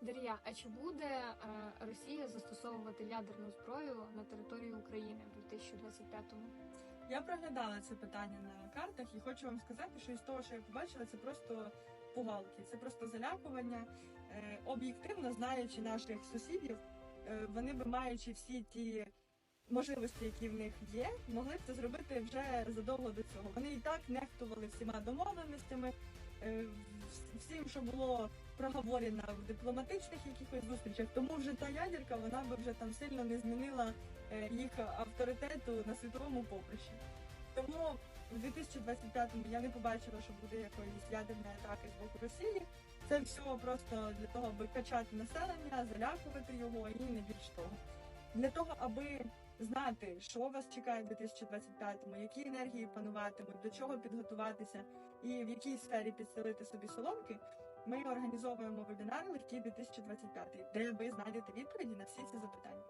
Дар'я, а чи буде е, Росія застосовувати ядерну зброю на території України в 2025-му? Я проглядала це питання на картах і хочу вам сказати, що із того, що я побачила, це просто пугалки, це просто залякування. Е, Об'єктивно знаючи наших сусідів, е, вони би маючи всі ті можливості, які в них є, могли б це зробити вже задовго до цього. Вони і так нехтували всіма домовленостями, всім, що було проговорено в дипломатичних якихось зустрічах. Тому вже та ядерка вона би вже там сильно не змінила е, їх авторитету на світовому поприщі. Тому в 2025-му я не побачила, що буде якоїсь ядерної атаки з боку Росії. Це все просто для того, аби качати населення, залякувати його і не більш того. Для того, аби знати, що вас чекає в 2025-му, які енергії пануватимуть, до чого підготуватися і в якій сфері підселити собі соломки, ми організовуємо вебінар легкий 2025, де ви знайдете відповіді на всі ці запитання.